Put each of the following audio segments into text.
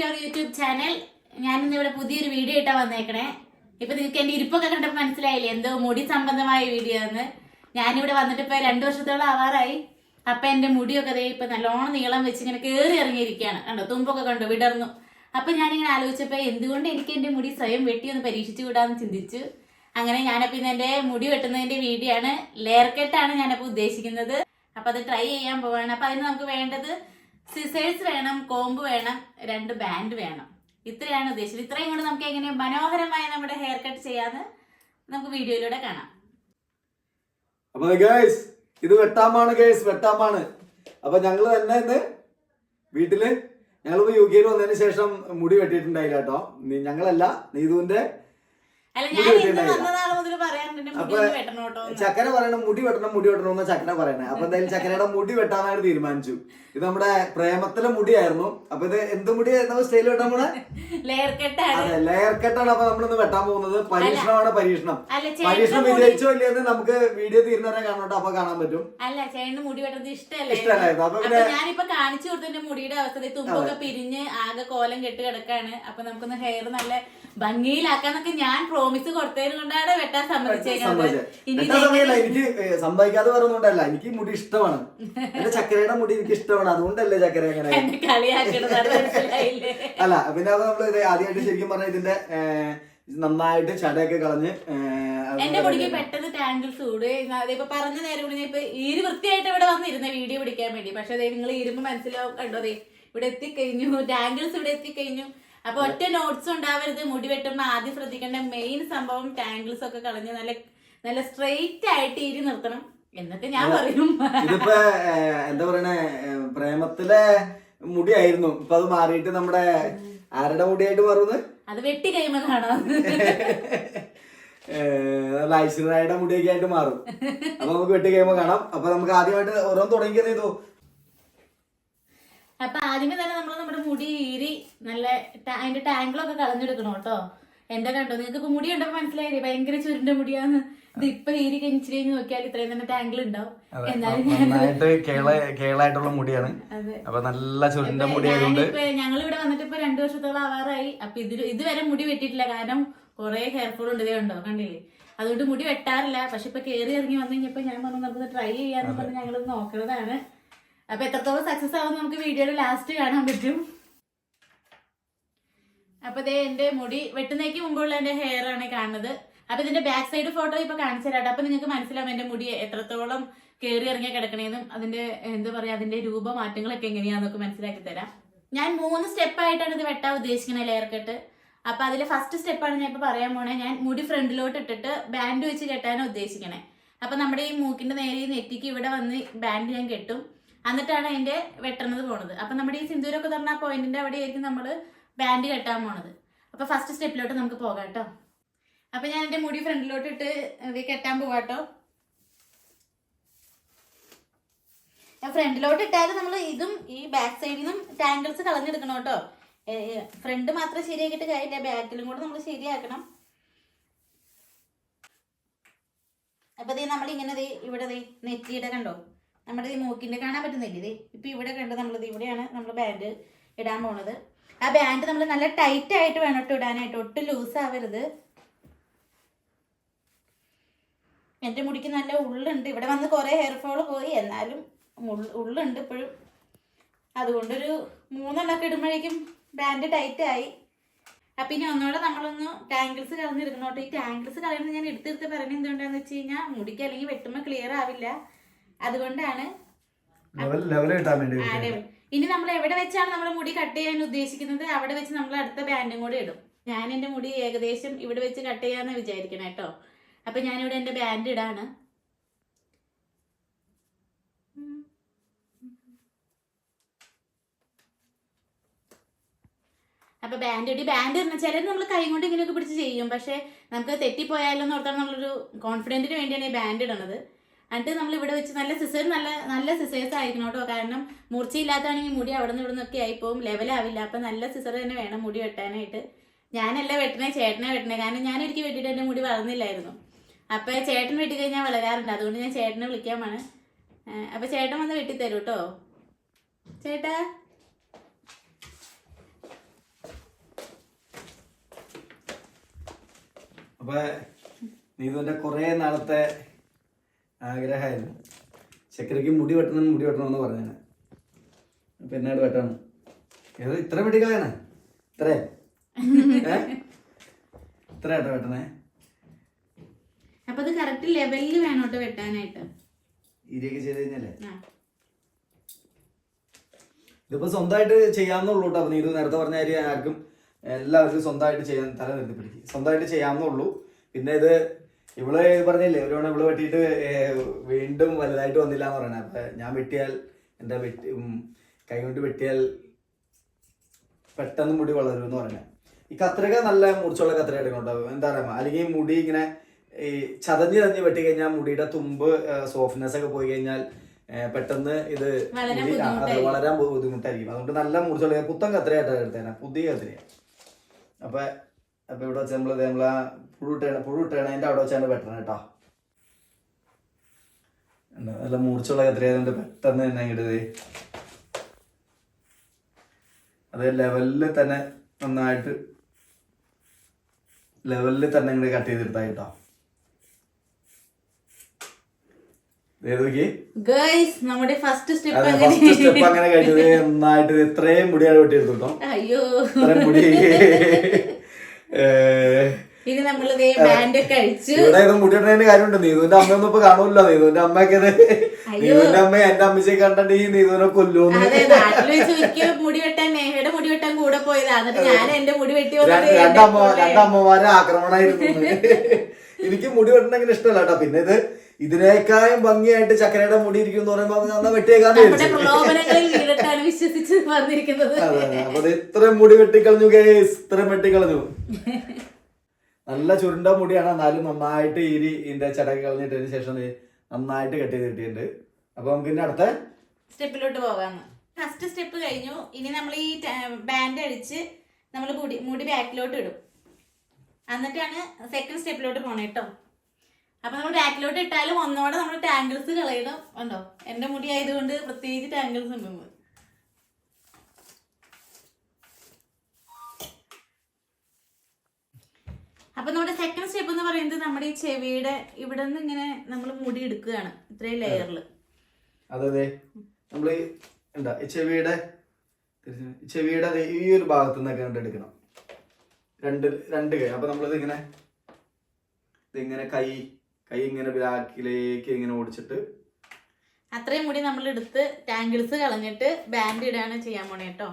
To our YouTube channel ഞാനിന്ന് ഇവിടെ പുതിയൊരു വീഡിയോ ഇട്ടാ വന്നേക്കണേ. ഇപ്പൊ നിങ്ങൾക്ക് എന്റെ ഇരിപ്പൊക്കെ കണ്ടപ്പോ മനസ്സിലായില്ലേ? എന്തോ മുടി സംബന്ധമായ വീഡിയോ ആണ് ഞാനിവിടെ വന്നിട്ട് ഇപ്പൊ രണ്ടു വർഷത്തോളം ആവാറായി. അപ്പൊ എന്റെ മുടിയൊക്കെ അതേ ഇപ്പൊ നല്ലോണം നീളം വെച്ച് ഇങ്ങനെ കയറി ഇറങ്ങിയിരിക്കുകയാണ്. കണ്ടോ? തുമ്പൊക്കെ കണ്ടു? വിടർന്നു. അപ്പൊ ഞാനിങ്ങനെ ആലോചിച്ചപ്പോ എന്തുകൊണ്ട് എനിക്ക് എന്റെ മുടി സ്വയം വെട്ടി ഒന്ന് പരീക്ഷിച്ചു വിടാന്ന് ചിന്തിച്ചു. അങ്ങനെ ഞാനപ്പോ ഇന്ന് എന്റെ മുടി വെട്ടുന്നതിന്റെ വീഡിയോ ആണ്. ലെയർ കെട്ടാണ് ഞാനപ്പോ ഉദ്ദേശിക്കുന്നത്. അപ്പൊ അത് ട്രൈ ചെയ്യാൻ പോവാണ്. അപ്പൊ അതിന് നമുക്ക് വേണ്ടത് സിസേഴ്സ് വേണം കോമ്പ് വേണം രണ്ട് ബാൻഡ് വേണം. ഇത്രയാണ് ഉദ്ദേശിച്ചത്. ഇത്രയും കൊണ്ട് നമുക്ക് എങ്ങനെ മനോഹരമായി നമ്മുടെ ഹെയർ കട്ട് ചെയ്യാന്ന് നമുക്ക് വീഡിയോയിലൂടെ കാണാം. അപ്പൊ ഗേസ് ഇത് വെട്ടാമാണ് ഗേസ് വെട്ടാമാണ് അപ്പൊ ഞങ്ങൾ തന്നെ ഇന്ന് വീട്ടിൽ ഞങ്ങളിപ്പോ യു കെയിൽ വന്നതിന് ശേഷം മുടി വെട്ടിയിട്ടുണ്ടായില്ല കേട്ടോ. ഞങ്ങളല്ല നീതുവിന്റെ ചക്കര പറയണം മുടി വെട്ടണം മുടി വെട്ടണം എന്നാ ചക്കര പറയണേ. അപ്പൊ എന്തായാലും ചക്കരയുടെ മുടി വെട്ടാനായിട്ട് തീരുമാനിച്ചു. ഇത് നമ്മുടെ പ്രേമത്തിലെ മുടിയായിരുന്നു. അപ്പൊ ഇത് എന്ത് മുടി സ്റ്റൈൽ വെട്ടാൻ പോണേ? ലെയർ കെട്ടാണ് അതെ ലെയർ കട്ടാണ് അപ്പൊ നമ്മളിന്ന് വെട്ടാൻ പോകുന്നത്. പരീക്ഷണമാണ് പരീക്ഷണം. പരീക്ഷണം വിജയിച്ചോ ഇല്ലെന്ന് നമുക്ക് വീഡിയോ തീരുന്നവരെ കാണോട്ടോ അപ്പൊ കാണാൻ പറ്റും. അല്ല ചേട്ടന് മുടി ഇഷ്ടമല്ലേ ഇഷ്ടമല്ലായിരുന്നു. അപ്പൊ അപ്പൊ പിന്നെ ഞാനിപ്പോ കാണിച്ചു കൊടുത്തതിന്റെ മുടിയുടെ അവസ്ഥ. തുമ്പൊക്കെ പിരിഞ്ഞ് ആകെ കോലം കെട്ട് കിടക്കാണ്. അപ്പൊ നമുക്കൊന്ന് ഹെയർ നല്ല ഭംഗിയിലാക്കാന്നൊക്കെ ഞാൻ പ്രോമിസ് കൊടുത്തതിന് കൊണ്ടാണ് വെട്ടാൻ സമ്മതിച്ചേക്കുന്നത്. എനിക്ക് സമ്മതിക്കാതെ പറഞ്ഞുകൊണ്ടല്ല. എനിക്ക് മുടി ഇഷ്ടമാണ്. എന്റെ ചക്കരയുടെ മുടി എനിക്ക് ഇഷ്ടമാണ്. അതുകൊണ്ടല്ലേ ചക്കര അങ്ങനെ അല്ല പിന്നെ അത് നമ്മൾ ആദ്യമായിട്ട് ശരിക്കും പറഞ്ഞ ഇതിന്റെ നന്നായിട്ട് ചടയൊക്കെ കളഞ്ഞ് എന്റെ മുടിക്ക് പെട്ടെന്ന് ടാങ്കിൾസ് സൂട് ഇപ്പൊ പറഞ്ഞ നേരം കൂടി ഇപ്പൊ ഈര് വൃത്തിയായിട്ട് ഇവിടെ വന്നിരുന്ന വീഡിയോ പിടിക്കാൻ വേണ്ടി. പക്ഷെ അതെ നിങ്ങൾ ഇരുമ്പ് മനസ്സിലാവും കണ്ടോ അതെ ഇവിടെ എത്തിക്കഴിഞ്ഞു ടാങ്കിൾസ് ഇവിടെ എത്തിക്കഴിഞ്ഞു. അപ്പൊ ഒറ്റ നോട്ട്സ് ഉണ്ടാവരുത്. മുടി വെട്ടുമ്പോ ആദ്യം ശ്രദ്ധിക്കേണ്ട മെയിൻ സംഭവം ടാങ്കിൾസ് ഒക്കെ കളഞ്ഞ് നല്ല നല്ല സ്ട്രെയിറ്റ് ആയിട്ട് ഇരി നിർത്തണം. എന്നിട്ട് ഞാൻ പറയും. ഇതിപ്പോ എന്താ പറയണേ? പ്രേമത്തിലെ മുടിയായിരുന്നു. ഇപ്പൊ അത് മാറിയിട്ട് നമ്മുടെ ആരുടെ മുടിയായിട്ട് മാറുന്നത് അത് വെട്ടി കഴിയുമ്പോ കാണാം നല്ല ഐശ്വര്യയുടെ മുടിയൊക്കെ ആയിട്ട് മാറും. അപ്പൊ നമുക്ക് വെട്ടി കഴിയുമ്പോൾ കാണാം. അപ്പൊ നമുക്ക് ആദ്യമായിട്ട് ഓരോന്ന് തുടങ്ങിയത് ചെയ്തു. അപ്പൊ ആദ്യമേ തന്നെ നമ്മൾ നമ്മുടെ മുടി ഈരി നല്ല അതിന്റെ ടാങ്കിളൊക്കെ കളഞ്ഞെടുക്കണം കേട്ടോ. എന്താ കണ്ടോ? നിങ്ങൾക്ക് ഇപ്പൊ മുടി കണ്ടപ്പോ മനസ്സിലായില്ലേ? ഭയങ്കര ചുരുണ്ട മുടിയാന്ന്. ഇത് ഇപ്പൊ ഈരി കഴിച്ചു കഴിഞ്ഞ് നോക്കിയാൽ ഇത്രയും തന്നെ ടാങ്കിൾ ഉണ്ടാവും. കേളായിട്ടുള്ള മുടിയാണ്. അപ്പൊ നല്ല ചുരുണ്ട ഞങ്ങൾ ഇവിടെ വന്നിട്ട് ഇപ്പൊ രണ്ടു വർഷത്തോളം ആവാറായി. അപ്പൊ ഇതിൽ ഇതുവരെ മുടി വെട്ടിയിട്ടില്ല. കാരണം കുറെ ഹെയർ ഫോൾ ഉണ്ട്. ഇതേ ഉണ്ടോ കണ്ടില്ലേ? അതുകൊണ്ട് മുടി വെട്ടാറില്ല. പക്ഷെ ഇപ്പൊ കേറി ഇറങ്ങി വന്നു കഴിഞ്ഞപ്പോ ഞാൻ പറഞ്ഞു നമുക്ക് ട്രൈ ചെയ്യാന്ന് പറഞ്ഞ് ഞങ്ങൾ നോക്കുന്നതാണ് അപ്പൊ എത്രത്തോളം സക്സസ് ആവും നമുക്ക് വീഡിയോയുടെ ലാസ്റ്റ് കാണാൻ പറ്റും. അപ്പൊ ഇതേ എന്റെ മുടി വെട്ടുന്നേക്ക് മുമ്പുള്ള എന്റെ ഹെയർ ആണ് കാണുന്നത്. അപ്പൊ ഇതിന്റെ ബാക്ക് സൈഡ് ഫോട്ടോ ഇപ്പൊ കാണിച്ചു തരാട്ടോ അപ്പൊ നിങ്ങൾക്ക് മനസ്സിലാവും എന്റെ മുടി എത്രത്തോളം കയറി ഇറങ്ങിയ കിടക്കണേന്നും അതിന്റെ എന്താ പറയാ അതിന്റെ രൂപമാറ്റങ്ങളൊക്കെ എങ്ങനെയാന്നൊക്കെ മനസ്സിലാക്കി തരാം. ഞാൻ മൂന്ന് സ്റ്റെപ്പായിട്ടാണ് ഇത് വെട്ടാൻ ഉദ്ദേശിക്കുന്നത് ലെയർ കട്ട് അപ്പൊ അതിലെ ഫസ്റ്റ് സ്റ്റെപ്പാണ് ഞാൻ ഇപ്പൊ പറയാൻ പോണേ. ഞാൻ മുടി ഫ്രണ്ടിലോട്ട് ഇട്ടിട്ട് ബാൻഡ് വെച്ച് കെട്ടാനാണ് ഉദ്ദേശിക്കണേ. അപ്പൊ നമ്മുടെ ഈ മൂക്കിന്റെ നേരെ ഈ നെറ്റിക്ക് ഇവിടെ വന്ന് ബാൻഡ് ഞാൻ കെട്ടും. എന്നിട്ടാണ് അതിന്റെ വെട്ടണത് പോണത്. അപ്പൊ നമ്മുടെ ഈ സിന്ദൂരൊക്കെ തുറന്ന പോയിന്റിന്റെ അവിടെ ആയിരിക്കും നമ്മൾ ബാൻഡ് കെട്ടാൻ പോണത്. അപ്പൊ ഫസ്റ്റ് സ്റ്റെപ്പിലോട്ട് നമുക്ക് പോകാം കേട്ടോ. അപ്പൊ ഞാൻ എന്റെ മുടി ഫ്രണ്ടിലോട്ട് ഇട്ട് ഇത് കെട്ടാൻ പോവാട്ടോ ഫ്രണ്ടിലോട്ട് ഇട്ടാലും നമ്മൾ ഇതും ഈ ബാക്ക് സൈഡിൽ നിന്നും ടാങ്കിൾസ് കളഞ്ഞെടുക്കണം കേട്ടോ. ഫ്രണ്ട് മാത്രം ശരിയാക്കിയിട്ട് കാര്യമില്ല. ബാക്കിലും കൂടെ നമ്മൾ ശരിയാക്കണം. അപ്പൊ ദേ നമ്മൾ ഇങ്ങനെ ദേ ഇവിടെ ദേ കണ്ടോ? നമ്മുടെ ഈ മൂക്കിന്റെ കാണാൻ പറ്റുന്നില്ല ഇത്? ഇപ്പൊ ഇവിടെ കണ്ട് നമ്മളിത് ഇവിടെയാണ് നമ്മൾ ബാൻഡ് ഇടാൻ പോണത്. ആ ബാൻഡ് നമ്മൾ നല്ല ടൈറ്റ് ആയിട്ട് വേണം കേട്ടോ ഇടാനായിട്ട്. ഒട്ടും ലൂസ് ആവരുത്. എന്റെ മുടിക്ക് നല്ല ഉള്ളുണ്ട്. ഇവിടെ വന്ന് കുറേ ഹെയർ ഫോൾ പോയി. എന്നാലും ഉള്ളുണ്ട് ഇപ്പോഴും. അതുകൊണ്ടൊരു മൂന്നെണ്ണൊക്കെ ഇടുമ്പോഴേക്കും ബാൻഡ് ടൈറ്റ് ആയി. അപ്പം ഇനി ഒന്നുകൂടെ നമ്മളൊന്ന് ടാങ്കിൾസ് കളഞ്ഞെടുക്കണോട്ടോ ഈ ടാങ്കിൾസ് കളയുന്നത് ഞാൻ എടുത്തെടുത്ത് പറയുന്നത് എന്തുകൊണ്ടാന്ന് വെച്ച് കഴിഞ്ഞാൽ മുടിക്ക് അല്ലെങ്കിൽ വെട്ടുമ്പോൾ ക്ലിയർ ആവില്ല. അതുകൊണ്ടാണ് ഇനി നമ്മൾ എവിടെ വെച്ചാണ് നമ്മൾ മുടി കട്ട് ചെയ്യാൻ ഉദ്ദേശിക്കുന്നത്? അവിടെ വെച്ച് നമ്മൾ അടുത്ത ബാൻഡും കൂടി ഇടും. ഞാൻ എന്റെ മുടി ഏകദേശം ഇവിടെ വെച്ച് കട്ട് ചെയ്യാന്ന് വിചാരിക്കണം കേട്ടോ അപ്പൊ ഞാനിവിടെ എന്റെ ബാൻഡ് ഇടാണ്. അപ്പൊ ബാൻഡ് ഇടി. ബാൻഡ് ചില നമ്മൾ കൈ കൊണ്ട് ഇങ്ങനെയൊക്കെ പിടിച്ച് ചെയ്യും. പക്ഷെ നമുക്ക് തെറ്റിപ്പോയാലോ എന്ന് നമ്മളൊരു കോൺഫിഡന്റിന് വേണ്ടിയാണ് ഈ ബാൻഡ് ഇടുന്നത് എന്നിട്ട് നമ്മൾ ഇവിടെ വെച്ച് നല്ല സിസേഴ്സ് നല്ല നല്ല സിസേഴ്സ് ആയിരിക്കണം കേട്ടോ. കാരണം മൂർച്ചയില്ലാത്തതാണെങ്കിൽ മുടി അവിടെ നിന്ന് ഇവിടെ നിന്നൊക്കെ ആയിപ്പോവും ലെവലാവില്ല അപ്പൊ നല്ല സിസർ തന്നെ വേണം മുടി വെട്ടാനായിട്ട്. ഞാനല്ല വെട്ടണേ ചേട്ടനെ വെട്ടണേ. കാരണം ഞാൻ ഞാനൊരിക്കൽ വെട്ടിട്ട് എന്റെ മുടി വളർന്നില്ലായിരുന്നു. അപ്പൊ ചേട്ടൻ വെട്ടി കഴിഞ്ഞാൽ വളരാറുണ്ട്. അതുകൊണ്ട് ഞാൻ ചേട്ടനെ വിളിക്കാമാണ്. അപ്പൊ ചേട്ടൻ വന്ന് വെട്ടിത്തരൂ കേട്ടോ. ചേട്ടാ. അപ്പൊ നീ കൊറേ നാളത്തെ ആഗ്രഹമായിരുന്നു. ചക്കരയ്ക്ക് മുടി വെട്ടണം മുടി വെട്ടണം എന്ന് പറഞ്ഞു അപ്പൊ എന്നോട് വെട്ടണം ഏത് ഇത്ര വെട്ടിക്കളയാണ് ഇത്രേ? ഇത്ര ഏട്ടാ വെട്ടണേ. അപ്പൊ അത് കറക്റ്റ് ലെവലിൽ വേണം കേട്ടോ വെട്ടാനായിട്ട്. ഇരിയൊക്കെ ചെയ്ത് കഴിഞ്ഞല്ലേ. ഇതിപ്പോ സ്വന്തമായിട്ട് ചെയ്യാന്നുള്ളൂ കേട്ടോ. അപ്പൊ ഇത് നേരത്തെ പറഞ്ഞ കാര്യം ആർക്കും എല്ലാവർക്കും സ്വന്തമായിട്ട് ചെയ്യാൻ തല നിർത്തിപ്പിടിക്കും. സ്വന്തമായിട്ട് ചെയ്യാവുന്നുള്ളൂ പിന്നെ ഇത് ഇവൾ പറഞ്ഞില്ലേ ഒരു തവണ ഇവൾ വെട്ടിയിട്ട് വീണ്ടും വലുതായിട്ട് വന്നില്ല എന്ന് പറയണേ. അപ്പൊ ഞാൻ വെട്ടിയാൽ എന്താ വെട്ടി കൈ കൊണ്ട് വെട്ടിയാൽ പെട്ടെന്ന് മുടി വളരും എന്ന് പറഞ്ഞ ഈ കത്രിക നല്ല മുറിച്ചുള്ള കത്രിക എടുക്കണം എന്താ പറയാ അല്ലെങ്കിൽ മുടി ഇങ്ങനെ ഈ ചതഞ്ഞ് ചതഞ്ഞ് വെട്ടി കഴിഞ്ഞാൽ മുടിയുടെ തുമ്പ് സോഫ്റ്റ്നെസ് ഒക്കെ പോയി കഴിഞ്ഞാൽ പെട്ടെന്ന് ഇത് അത് ബുദ്ധിമുട്ടായിരിക്കും. വളരാൻ ബുദ്ധിമുട്ടായിരിക്കും. അതുകൊണ്ട് നല്ല മുറിച്ചുള്ള പുത്തൻ കത്രിയായിട്ടാണ് എടുത്തേനെ. പുതിയ കത്രിയ അപ്പൊ അപ്പൊ ഇവിടെ വെച്ച് നമ്മൾ നമ്മളെ പുഴുട്ടേണ പുഴുട്ടേണേന്റെ അവിടെ വെച്ചാണ് വെട്ടണം കേട്ടോ. നല്ല മൂർച്ചുള്ള കത്രിയായതുകൊണ്ട് പെട്ടെന്ന് തന്നെ ഇങ്ങോട്ട് അത് ലെവലിൽ തന്നെ നന്നായിട്ട് ലെവലിൽ തന്നെ ഇങ്ങോട്ട് കട്ട് ചെയ്തെടുത്താ കേട്ടോ. നമ്മുടെ ഫസ്റ്റ് സ്റ്റെപ്പ് അങ്ങനെ. കഴിഞ്ഞത് നന്നായിട്ട് ഇത്രയും മുടിയാണ് വെട്ടിയെടുത്തു കേട്ടോ. അയ്യോ. മുടി. ഇനി നമ്മൾ ദേ ബാൻഡ് ഒക്കെ അഴിച്ചു ഇവിടെ ഇത് മുടി ഇടുന്നതിന്റെ കാര്യമുണ്ട്. നീതുവിന്റെ അമ്മയൊന്നും ഇപ്പൊ കാണൂല്ലോ നീതുവിന്റെ അമ്മയൊക്കെ നീതുവിന്റെ അമ്മ എന്റെ അമ്മച്ചെ കണ്ടിട്ട് ഈ നീതുവിനെ കൊല്ലൂന്ന് രണ്ടമ്മ രണ്ടമ്മമാരെ ആക്രമണമായിരുന്നു എനിക്ക് മുടി വെട്ടണമെങ്കിൽ ഇഷ്ടമല്ല കേട്ടോ. പിന്നെ ഇത് ഇതിനേക്കാളും ഭംഗിയായിട്ട് ചക്കരയുടെ മുടി ഇരിക്കും എന്ന് പറയുമ്പോ അത് എന്നാ വെട്ടിയേക്കാന്ന് നമ്മുടെ വിചാരിച്ചു. പ്രലോഭനങ്ങളിൽ വീണിട്ടാണ് വിശ്വസിച്ച് വന്നിരിക്കുന്നത്. അതെ അതെ. അപ്പൊ ഇത് ഇത്രയും മുടി വെട്ടിക്കളഞ്ഞു ഗേസ് ഇത്രയും വെട്ടിക്കളഞ്ഞു. നല്ല ചുരുണ്ട മുടിയാണ്. എന്നാലും നന്നായിട്ട് ഇരി ഇതിന്റെ ചടക്ക് കളഞ്ഞിട്ടതിന് ശേഷം നന്നായിട്ട് കട്ട് ചെയ്ത് കിട്ടിയിട്ടുണ്ട്. അപ്പൊ നമുക്ക് ഇനി അടുത്ത സ്റ്റെപ്പിലോട്ട് പോകാം ഫസ്റ്റ് സ്റ്റെപ്പ് കഴിഞ്ഞു. ഇനി നമ്മൾ ഈ ബാൻഡ് അടിച്ച് നമ്മൾ മുടി മുടി ബാക്കിലോട്ട് ഇടും. എന്നിട്ടാണ് സെക്കൻഡ് സ്റ്റെപ്പിലോട്ട് പോണേ കേട്ടോ അപ്പൊ നമ്മൾ ബാക്കിലോട്ട് ഇട്ടാലും ഒന്നോടെ നമ്മൾ ടാങ്കിൾസ് കളയണം ഉണ്ടോ എന്റെ മുടി ആയതുകൊണ്ട് പ്രത്യേകിച്ച് ടാങ്കിൾസ് ഉണ്ട് അപ്പൊ നമ്മുടെ സെക്കൻഡ് സ്റ്റെപ്പ് എന്ന് പറയുന്നത് നമ്മുടെ ഈ ചെവിയുടെ ഇവിടെ നിന്ന് ഇങ്ങനെ നമ്മൾ മുടി എടുക്കുകയാണ്. ഇത്രയും ലെയറിൽ അതെ അതെ നമ്മൾ ഈ എന്താ ഈ ചെവിയുടെ ചെവിയുടെ ഈ ഒരു ഭാഗത്ത് നിന്നൊക്കെ കണ്ട് എടുക്കണം. രണ്ട് രണ്ട് കൈ. അപ്പൊ നമ്മളിത് ഇങ്ങനെ ഇതിങ്ങനെ കൈ കൈ ഇങ്ങനെ ബാക്കിലേക്ക് ഇങ്ങനെ ഓടിച്ചിട്ട് അത്രയും കൂടി നമ്മൾ എടുത്ത് ടാങ്കിൾസ് കളഞ്ഞിട്ട് ബാൻഡ് ഇടാണ് ചെയ്യാൻ പോണേ കേട്ടോ.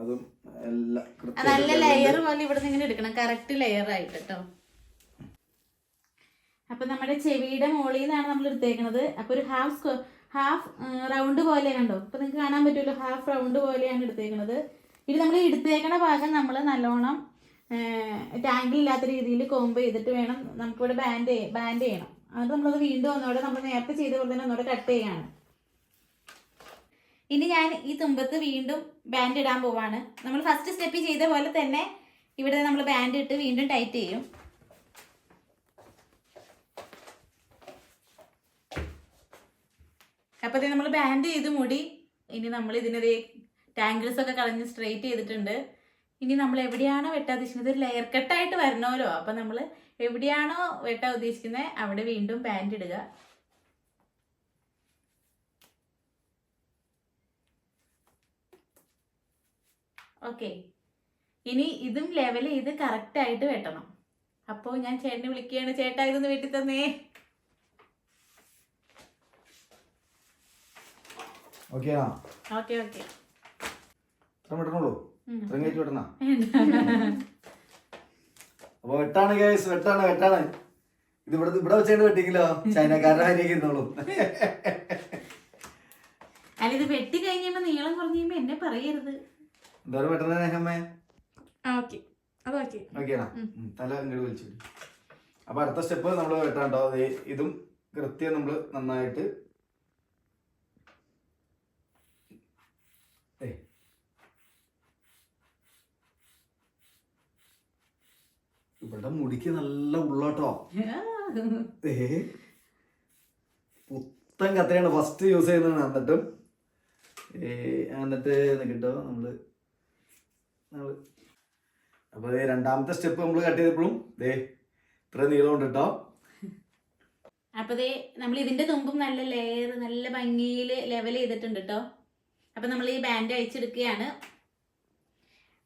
അതും നല്ല ലെയർ പോലെ ഇവിടെ നിന്ന് ഇങ്ങനെ എടുക്കണം. കറക്റ്റ് ലെയർ ആയിട്ട് കേട്ടോ. അപ്പൊ നമ്മുടെ ചെവിയുടെ മുകളിൽ നിന്നാണ് നമ്മൾ എടുത്തേക്കണത്. അപ്പൊ ഒരു ഹാഫ് ഹാഫ് റൗണ്ട് പോലെ കണ്ടോ? അപ്പൊ നിങ്ങൾക്ക് കാണാൻ പറ്റുമല്ലോ ഹാഫ് റൗണ്ട് പോലെയാണ് എടുത്തേക്കണത്. ഇത് നമ്മൾ എടുത്തേക്കണ ഭാഗം നമ്മൾ നല്ലോണം ടാങ്കിൽ ഇല്ലാത്ത രീതിയിൽ കോമ്പ് ചെയ്തിട്ട് വേണം നമുക്കിവിടെ ബാൻഡ് ബാൻഡ് ചെയ്യണം. അത് നമ്മളത് വീണ്ടും ഒന്നുകൂടെ നമ്മൾ നേരത്തെ ചെയ്ത പോലെ തന്നെ ഒന്നുകൂടെ കട്ട് ചെയ്യാണ്. ഇനി ഞാൻ ഈ തുമ്പത്ത് വീണ്ടും ബാൻഡ് ഇടാൻ പോവാണ്. നമ്മൾ ഫസ്റ്റ് സ്റ്റെപ്പ് ചെയ്ത പോലെ തന്നെ ഇവിടെ നമ്മൾ ബാൻഡ് ഇട്ട് വീണ്ടും ടൈറ്റ് ചെയ്യും. അപ്പത്തേ നമ്മൾ ബാൻഡ് ചെയ്ത് മുടി. ഇനി നമ്മൾ ഇതിനത് ടാങ്കിൾസ് ഒക്കെ കളഞ്ഞ് സ്ട്രെയിറ്റ് ചെയ്തിട്ടുണ്ട്. ഇനി നമ്മൾ എവിടെയാണോ വെട്ടാൻ ഉദ്ദേശിക്കുന്നത്? ഒരു ലെയർ കട്ടായിട്ട് വരണമല്ലോ. അപ്പൊ നമ്മൾ എവിടെയാണോ വെട്ടാൻ ഉദ്ദേശിക്കുന്നത് അവിടെ വീണ്ടും പാന്റ് ഇടുക. ഓക്കെ ഇനി ഇതും ലെവൽ ചെയ്ത് കറക്റ്റ് ആയിട്ട് വെട്ടണം. അപ്പോൾ ഞാൻ ചേട്ടനെ വിളിക്കുകയാണ്. ചേട്ടാ ഇതൊന്ന് വെട്ടി തന്നേ ഓക്കെ ഓക്കെ ഓക്കെ ഇത്ര വിടണുള്ളൂ. ഇത്രയും കയറ്റി വിടണ അപ്പൊ വെട്ടാണ് കേസ് വെട്ടാണ് വെട്ടാണ്. ഇത് ഇവിടെ ഇവിടെ വെച്ചാണ് വെട്ടിക്കില്ലോ. ചൈനക്കാരുടെ കാര്യമൊക്കെ ഇരുന്നോളൂ. അല്ല ഇത് വെട്ടി കഴിഞ്ഞപ്പോ നീളം കുറഞ്ഞു കഴിയുമ്പോ എന്നെ പറയരുത്. എന്തോരം വെട്ടണ നേഹമ്മേ ഓക്കെ. അത് ഓക്കെ. ഓക്കെയാണോ തല ഇങ്ങോട്ട് വലിച്ചു. അപ്പൊ അടുത്ത സ്റ്റെപ്പ് നമ്മൾ വെട്ടാണ്ടോ ഇതും കൃത്യം നമ്മൾ നന്നായിട്ട് ഇവിടെ മുടിക്ക് നല്ല ഉള്ളോട്ടോ. ഏ? പുത്തൻ കത്രയാണ് ഫസ്റ്റ് യൂസ് ചെയ്യുന്നത്. എന്നിട്ടും എന്നിട്ട് കിട്ടോ നമ്മൾ നമ്മൾ. അപ്പൊ രണ്ടാമത്തെ സ്റ്റെപ്പ് നമ്മൾ കട്ട് ചെയ്തപ്പോഴും ദേ ഇത്ര നീളമുണ്ട് കേട്ടോ അപ്പൊ ദേ നമ്മൾ ഇതിന്റെ തുമ്പും നല്ല ലെയർ നല്ല ഭംഗിയിൽ ലെവൽ ചെയ്തിട്ടുണ്ട് കേട്ടോ അപ്പൊ നമ്മൾ ഈ ബാൻഡ് അഴിച്ചെടുക്കുകയാണ്.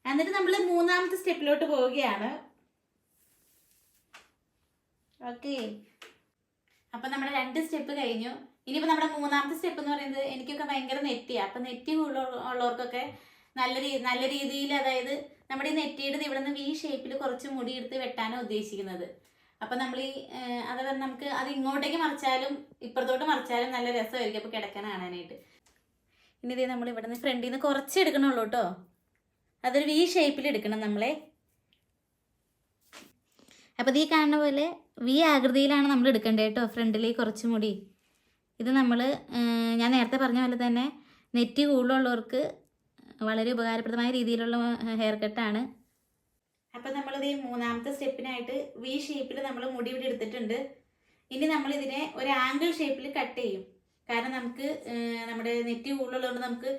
എന്നിട്ട് നമ്മൾ മൂന്നാമത്തെ സ്റ്റെപ്പിലോട്ട് പോവുകയാണ്. ഓക്കെ. അപ്പൊ നമ്മുടെ രണ്ട് സ്റ്റെപ്പ് കഴിഞ്ഞു. ഇനിയിപ്പോ നമ്മുടെ മൂന്നാമത്തെ സ്റ്റെപ്പ് എന്ന് പറയുന്നത് എനിക്കൊക്കെ ഭയങ്കര നെറ്റിയാ. അപ്പൊ നെറ്റി ഉള്ളവർക്കൊക്കെ നല്ല രീതി നല്ല രീതിയിൽ അതായത് നമ്മുടെ ഈ നെറ്റിയുടെ ഇവിടെ നിന്ന് വി ഷേപ്പിൽ കുറച്ച് മുടി എടുത്ത് വെട്ടാനാണ് ഉദ്ദേശിക്കുന്നത്. അപ്പൊ നമ്മൾ ഈ അതായത് നമുക്ക് അത് ഇങ്ങോട്ടേക്ക് മറിച്ചാലും ഇപ്പുറത്തോട്ട് മറിച്ചാലും നല്ല രസമായിരിക്കും അപ്പൊ കിടക്കാൻ കാണാനായിട്ട്. ഇനി ഇതേ നമ്മൾ ഇവിടെ നിന്ന് ഫ്രണ്ടിൽ നിന്ന് കുറച്ച് എടുക്കണുള്ളൂ കേട്ടോ അതൊരു വി ഷേപ്പിൽ എടുക്കണം നമ്മളെ. അപ്പോൾ ഈ കാണുന്ന പോലെ വി ആകൃതിയിലാണ് നമ്മൾ എടുക്കേണ്ടത് കേട്ടോ ഫ്രണ്ടിൽ കുറച്ച് മുടി. ഇത് നമ്മൾ ഞാൻ നേരത്തെ പറഞ്ഞ പോലെ തന്നെ നെറ്റി കൂടുതലുള്ളവർക്ക് വളരെ ഉപകാരപ്രദമായ രീതിയിലുള്ള ഹെയർ കട്ടാണ് അപ്പം നമ്മളിത് ഈ മൂന്നാമത്തെ സ്റ്റെപ്പിനായിട്ട് വി ഷേപ്പിൽ നമ്മൾ മുടി ഇവിടെ എടുത്തിട്ടുണ്ട്. ഇനി നമ്മൾ ഇതിനെ ഒരു ആംഗിൾ ഷേപ്പിൽ കട്ട് ചെയ്യും. കാരണം നമുക്ക് നമ്മുടെ നെറ്റി കൂടുതലുള്ളതുകൊണ്ട് നമുക്ക്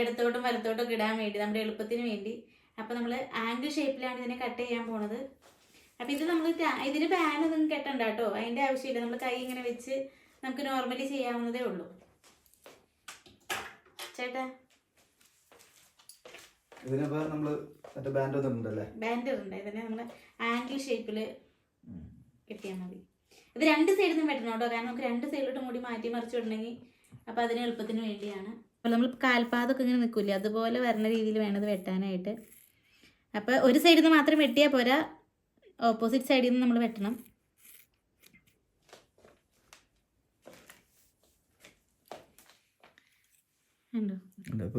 ഇടത്തോട്ടും വലത്തോട്ടും ഇടാൻ വേണ്ടി നമ്മുടെ എളുപ്പത്തിന് വേണ്ടി. അപ്പം നമ്മൾ ആംഗിൾ ഷേപ്പിലാണ് ഇതിനെ കട്ട് ചെയ്യാൻ പോണത്. അപ്പം ഇത് നമ്മൾ ഇതിന് ബാനൊന്നും കെട്ടണ്ട കേട്ടോ അതിന്റെ ആവശ്യമില്ല. നമ്മൾ കൈ ഇങ്ങനെ വെച്ച് നമുക്ക് നോർമലി ചെയ്യാവുന്നതേ ഉള്ളൂ. ചേട്ടാ? ഇതിനിപ്പോ നമ്മൾ മറ്റേ ബാൻഡ് ഒന്നും ഉണ്ടല്ലേ ബാൻഡ് ഉണ്ട് ഇതിനെ നമ്മൾ ആംഗിൾ ഷേപ്പിൽ കെട്ടിയാൽ മതി. ഇത് രണ്ട് സൈഡിൽ നിന്നും വെട്ടണം കേട്ടോ. കാരണം നമുക്ക് രണ്ട് സൈഡിലോട്ട് മുടി മാറ്റി മറിച്ച് വിടണമെങ്കിൽ അപ്പോൾ അതിന് എളുപ്പത്തിന് വേണ്ടിയാണ്. അപ്പോൾ നമ്മൾ കാൽപാതൊക്കെ ഇങ്ങനെ നിൽക്കില്ല? അതുപോലെ വരുന്ന രീതിയിൽ വേണത് വെട്ടാനായിട്ട്. അപ്പോൾ ഒരു സൈഡിൽ നിന്ന് മാത്രം വെട്ടിയാൽ പോരാ. ഓപ്പോസിറ്റ് സൈഡിൽ നിന്ന് നമ്മൾ വെട്ടണം.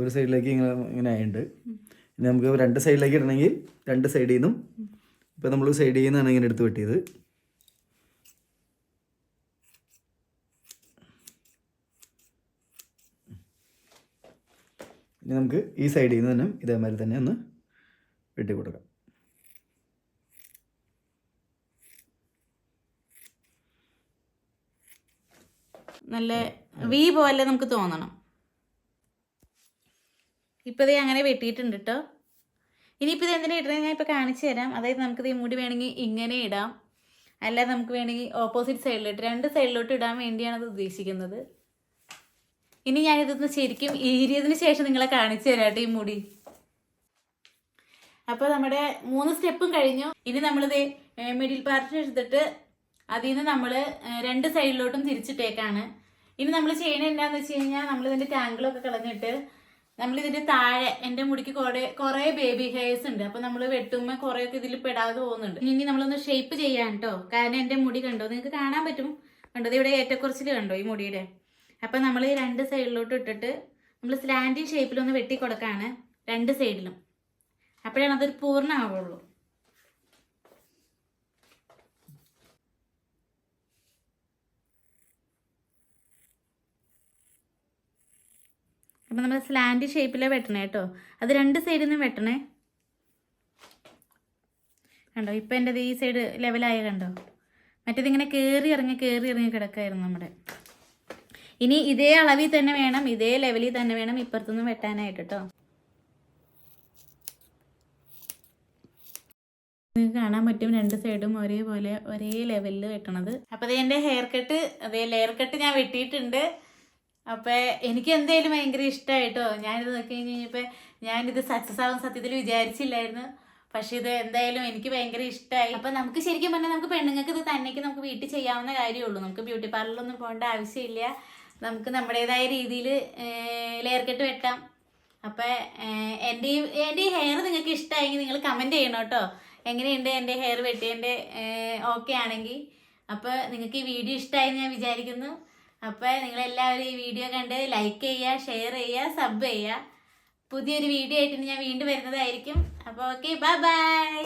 ഒരു സൈഡിലേക്ക് ഇങ്ങനെ ഇങ്ങനെ ആയുണ്ട് ഇനി നമുക്ക് രണ്ട് സൈഡിലേക്ക് ഇടണമെങ്കിൽ രണ്ട് സൈഡിൽ നിന്നും ഇപ്പം നമ്മൾ സൈഡിൽ നിന്നാണ് ഇങ്ങനെ എടുത്ത് വെട്ടിയത്. ഇനി നമുക്ക് ഈ സൈഡിൽ നിന്ന് തന്നെ ഇതേമാതിരി തന്നെ ഒന്ന് വെട്ടി കൊടുക്കാം. നല്ല വി പോലെ നമുക്ക് തോന്നണം. ഇപ്പൊ ഇത് അങ്ങനെ വെട്ടിയിട്ടുണ്ട് കേട്ടോ ഇനിയിപ്പോൾ ഇത് എന്തിനാ ഇടുന്നത് ഞാൻ ഇപ്പൊ കാണിച്ചു തരാം. അതായത് നമുക്ക് ഈ മുടി വേണമെങ്കിൽ ഇങ്ങനെ ഇടാം. അല്ലാതെ നമുക്ക് വേണമെങ്കിൽ ഓപ്പോസിറ്റ് സൈഡിലോട്ട് രണ്ട് സൈഡിലോട്ട് ഇടാൻ വേണ്ടിയാണ് അത് ഉദ്ദേശിക്കുന്നത്. ഇനി ഞാൻ ഇതൊന്ന് ശരിക്കും ഏരിയതിന് ശേഷം നിങ്ങളെ കാണിച്ചു തരാം ഈ മുടി. അപ്പോൾ നമ്മുടെ മൂന്ന് സ്റ്റെപ്പും കഴിഞ്ഞു. ഇനി നമ്മളിത് മിഡിൽ പാർട്ട് എടുത്തിട്ട് അതിൽ നിന്ന് നമ്മൾ രണ്ട് സൈഡിലോട്ടും തിരിച്ചിട്ടേക്കാണ്. ഇനി നമ്മൾ ചെയ്യണ എന്താണെന്ന് വെച്ച് കഴിഞ്ഞാൽ നമ്മൾ ഇതിന്റെ ടാങ്കിളൊക്കെ കളഞ്ഞിട്ട് നമ്മൾ ഇതിന്റെ താഴെ എന്റെ മുടിക്ക് കുറേ കുറേ ബേബി ഹെയർസ് ഉണ്ട്. അപ്പോൾ നമ്മൾ വെട്ടുമ്പോൾ ഒക്കെ ഇതിൽ പെടാതെ പോകുന്നുണ്ട്. ഇനി നമ്മളൊന്ന് ഷേപ്പ് ചെയ്യാൻ കേട്ടോ കാരണം എന്റെ മുടി കണ്ടോ? നിങ്ങൾക്ക് കാണാൻ പറ്റും. കണ്ടോ? ഇവിടെ ഏറ്റക്കുറച്ചിൽ കണ്ടോ ഈ മുടിയുടെ? അപ്പം നമ്മൾ ഈ രണ്ട് സൈഡിലോട്ട് ഇട്ടിട്ട് നമ്മൾ സ്ലാൻഡിങ് ഷേപ്പിലൊന്ന് വെട്ടി കൊടുക്കാണ് രണ്ട് സൈഡിലും. അപ്പോഴാണ് അതൊരു പൂർണമാവുള്ളൂ അപ്പം നമ്മൾ സ്ലാൻഡ് ഷേപ്പിലെ വെട്ടണേ കേട്ടോ അത് രണ്ട് സൈഡിൽ നിന്നും വെട്ടണേ. കണ്ടോ? ഇപ്പം എന്റെ ഈ സൈഡ് ലെവലായ കണ്ടോ? മറ്റേതിങ്ങനെ കയറി ഇറങ്ങി കയറി ഇറങ്ങി കിടക്കായിരുന്നു നമ്മുടെ. ഇനി ഇതേ അളവിൽ തന്നെ വേണം ഇതേ ലെവലിൽ തന്നെ വേണം ഇപ്പുറത്തുനിന്ന് വെട്ടാനായിട്ട് കേട്ടോ നിങ്ങൾക്ക് കാണാൻ പറ്റും രണ്ട് സൈഡും ഒരേപോലെ ഒരേ ലെവലിൽ വെട്ടണത്. അപ്പോൾ അത് എന്റെ ഹെയർ കട്ട് അതേ ലെയർ കട്ട് ഞാൻ വെട്ടിയിട്ടുണ്ട്. അപ്പോൾ എനിക്ക് എന്തായാലും ഭയങ്കര ഇഷ്ടമായിട്ടോ ഞാനിത് നോക്കി കഴിഞ്ഞപ്പോൾ ഞാനിത് സക്സസ് ആവും സത്യത്തിൽ വിചാരിച്ചില്ലായിരുന്നു. പക്ഷെ ഇത് എന്തായാലും എനിക്ക് ഭയങ്കര ഇഷ്ടമായി അപ്പം നമുക്ക് ശരിക്കും പറഞ്ഞാൽ നമുക്ക് പെണ്ണുങ്ങൾക്ക് ഇത് തന്നേക്ക് നമുക്ക് വീട്ടിൽ ചെയ്യാവുന്ന കാര്യമുള്ളൂ നമുക്ക് ബ്യൂട്ടി പാർലറിലൊന്നും പോകേണ്ട ആവശ്യമില്ല. നമുക്ക് നമ്മുടേതായ രീതിയിൽ ലെയർ കട്ട് വെട്ടാം. അപ്പം എന്റെ ഈ എന്റെ ഈ ഹെയർ നിങ്ങൾക്ക് ഇഷ്ടമായെങ്കിൽ നിങ്ങൾ കമന്റ് ചെയ്യണം കേട്ടോ. എങ്ങനെയുണ്ട് എന്റെ ഹെയർ വെട്ടിയതിന്റെ ഓക്കെ ആണെങ്കിൽ. അപ്പോൾ നിങ്ങൾക്ക് ഈ വീഡിയോ ഇഷ്ടമായി ഞാൻ വിചാരിക്കുന്നു. അപ്പോൾ നിങ്ങളെല്ലാവരും ഈ വീഡിയോ കണ്ട് ലൈക്ക് ചെയ്യുക ഷെയർ ചെയ്യുക സബ് ചെയ്യുക. പുതിയൊരു വീഡിയോ ആയിട്ട് ഞാൻ വീണ്ടും വരുന്നതായിരിക്കും. അപ്പോൾ ഓക്കെ ബൈ ബൈ